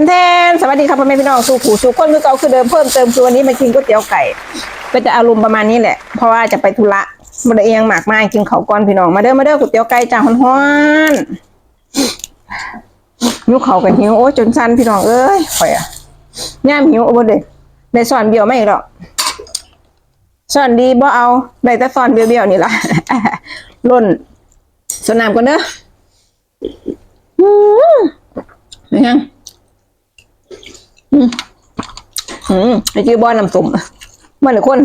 นแทนสวัสดีครับพ่อแม่พี่น้องสู่ผู้สู่คนคือเก่าคือเดิมเพิ่มเติมคือวันนี้มากินก๋วยเตี๋ยวไก่ ก็จะอารมณ์ประมาณนี้แหละ เพราะว่าจะไปธุระมาได้เอียงหมากไม้กินเขาก้อนพี่น้องมาเด้อมาเด้อก๋วยเตี๋ยวไก่จ้าฮ้อนๆหิวเขากันหิวโอ้จนสั้นพี่น้องเอ้ยข่อยอะย่ามหิวโอ้บ่เด้ได้สอนเบี้ยวไม่หรอกสอนดีบ่เอาได้แต่สอนเบี้ยวๆนี่ล่ะล่นสนน้ำกันเด้ออืมเป็นยัง อืมอืมไอ้จื้อบ้อนน้ำสมเมื่อหรือคน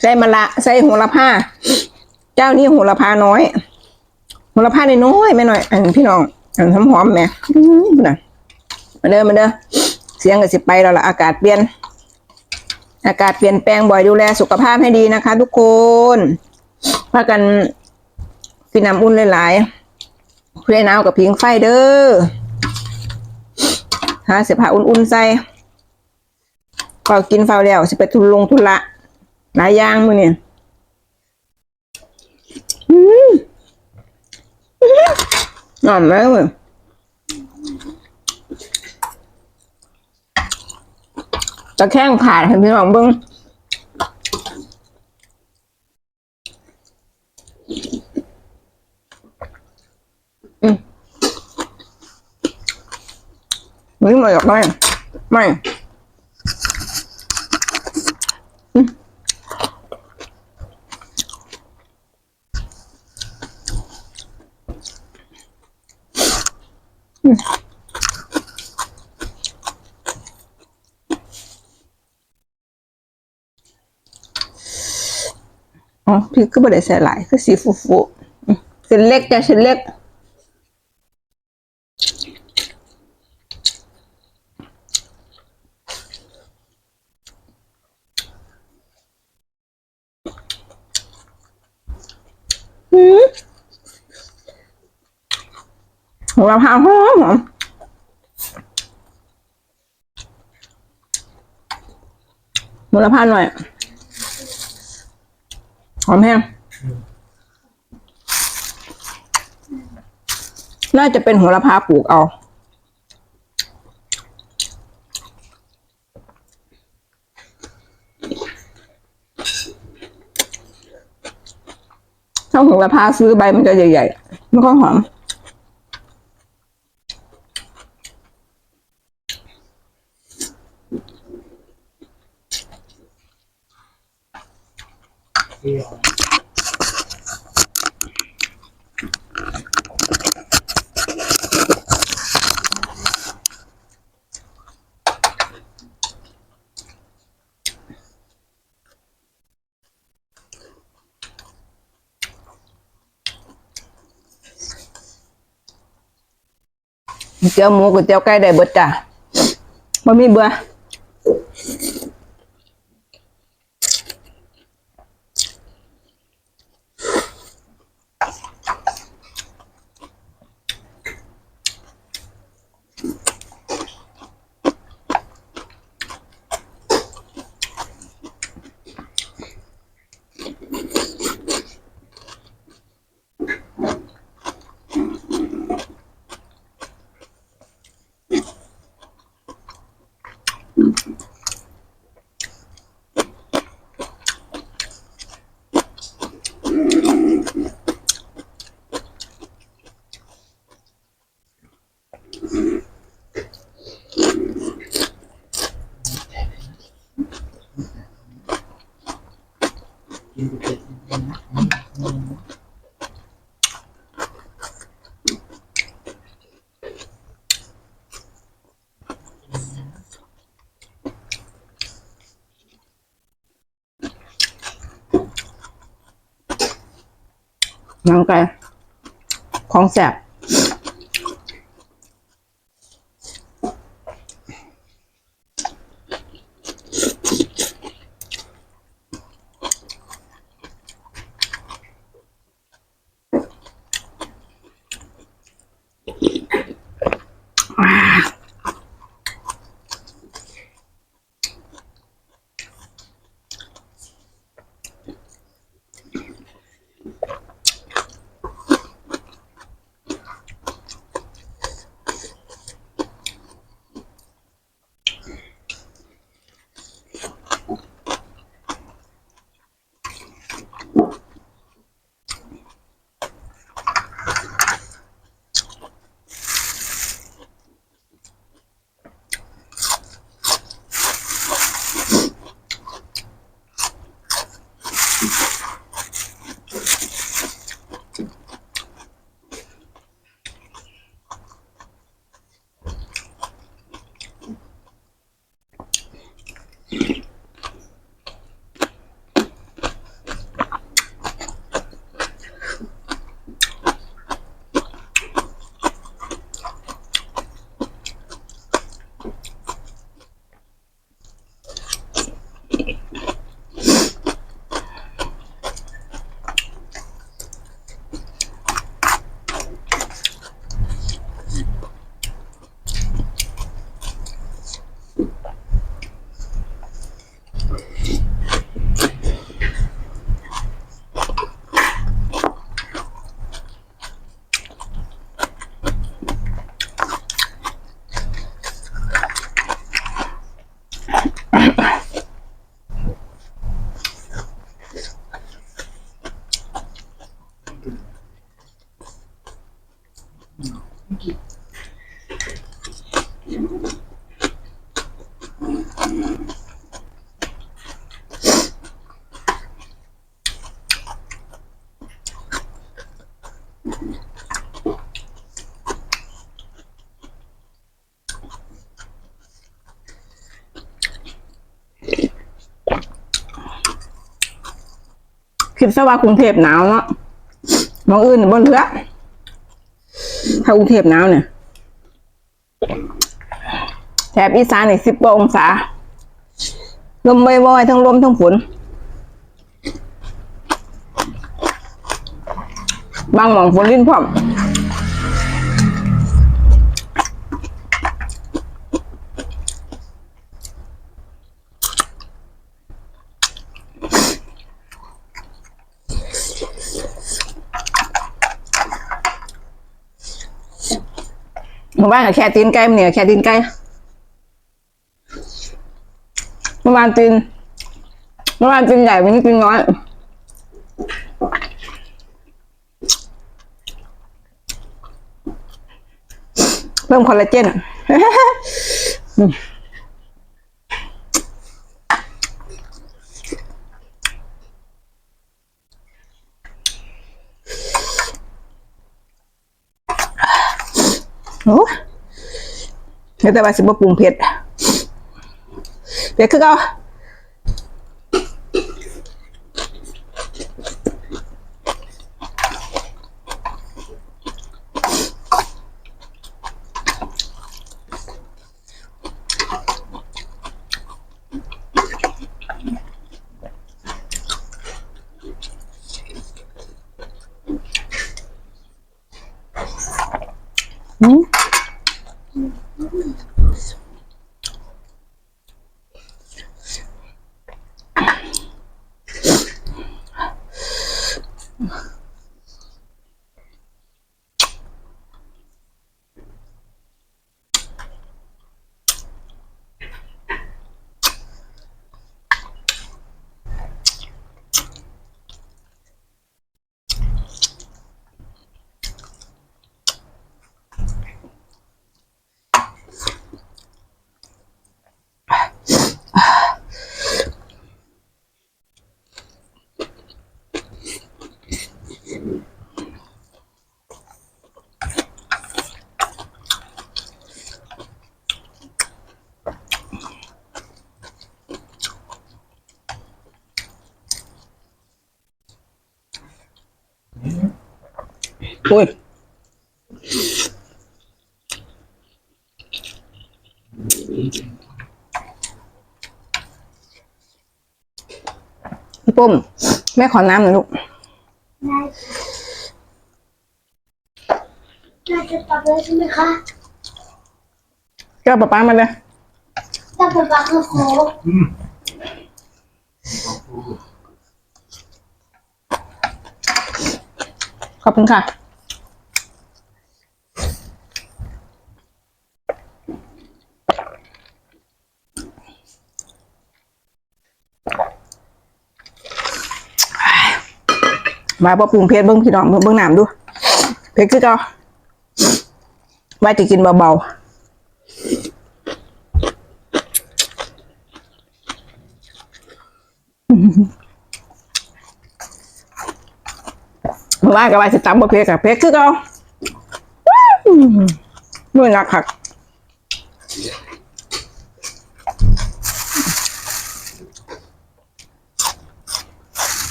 ใส่มะละ ใส่โหระพา เจ้านี่โหระพาน้อยโหระพาในน้อยไม่น้อย อันพี่น้องอันหอมหอมแหม่น่ะมาเด้อมาเด้อเสียงก็สิไปแล้วละอากาศเปลี่ยน อากาศเปลี่ยนแปลงบ่อยดูแลสุขภาพให้ดีนะคะ ทุกคนพากันกินน้ำอุ่นหลายๆเพื่อให้หนาวกับพิงไฟเด้อ หาเสื้อผ้าอุ่นๆใส่ก็กินเฝ้าแล้วสิไปทุลงทุละหลายอย่างมือเนี่ยหอมแล้วเว้ยตะแข้งขาดเห็นพี่น้องเบิ้ง ไม่มาหรอกไม่ไม่อ๋อพี่ก็ไม่ได้ใส่หลายคือสีฟูฟูๆเส้นเล็กจ้ะเส้นเล็ก อืมหัวพาหอมหอมหัวพาหน่อยหอมแห้งน่าจะเป็นหัวละพาปลูกเอา ข้าหัวละพาซื้อใบมันจะใหญ่ๆไม่ค่อยหอม เตี๋ยวหมูก๋วยเตี๋ยวไก่ได้เบิดจ้ะบ่มีเบื่อ น้องไก่ของแสบ คิดซะว่ากรุงเทพหนาวเนาะมองอื่นบนเรือ ถ้ากรุงเทพหนาวเนี่ยแถบอีสานเนี่ยสิบกว่าองศา ลมบ่อยๆทั้งลมทั้งฝน บางหม่องฝนลิ้นพร้อม บ้านกับแค่ตีนไก่มันเนี่ยแค่ตีนไก่เมื่อวานตีนเมื่อวานตีนใหญ่วันนี้ตีนน้อยเพิ่มคอลลาเจนอะ โอ้เดี๋ยวแต่ว่าสิบ่ปรุงเผ็ดเผ็ดคือเอาอืม โอ้ยพี่ปุ้ม แม่ขอน้ำหน่อยลูกน่าจะตัดเลยใช่ไหมคะแก้วป๊าป๊ามาเลยถ้าเป็นปลาคือโคกขอบคุณค่ะ มาบ่ปรุงเพชรเบิ้งพี่น้องเบิ้งน้ำดู เพชรคือเก่าไว้จะกินเบาๆเมื่านก็ว่าจะตำบ่เพชรกับเพชรคือเก่าหือด้วยนักคัก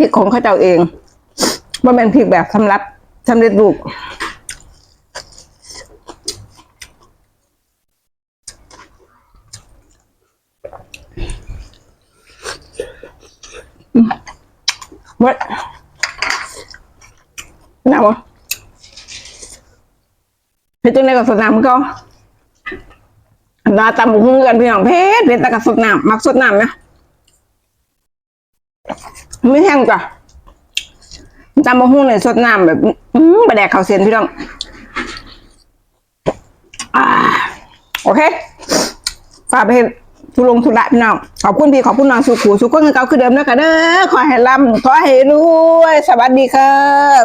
พริกของเข้าเจ้าเองว่าเป็นพริกแบบสำรับสำเร็จรูปวัดน้ำวะเผ็ดจังเลยกับสนามก็ดาตำบุ้งกันพี่น้องเพชรเพชรตะกับสดน้ำมักสดน้ำนะ ไม่แห้งจ้ะตำบุ้งเนี่ยสดน้ำแบบ อืมบะแดกข้าวเสียนพี่น้องอ่าโอเค ฝากไปทุลงทุละพี่น้อง ขอบคุณพี่ ขอบคุณน้องสุขูสุขคนเก่าคือเดิมนะคะเด้อขอให้ร่ำขอให้รวย สวัสดีครับ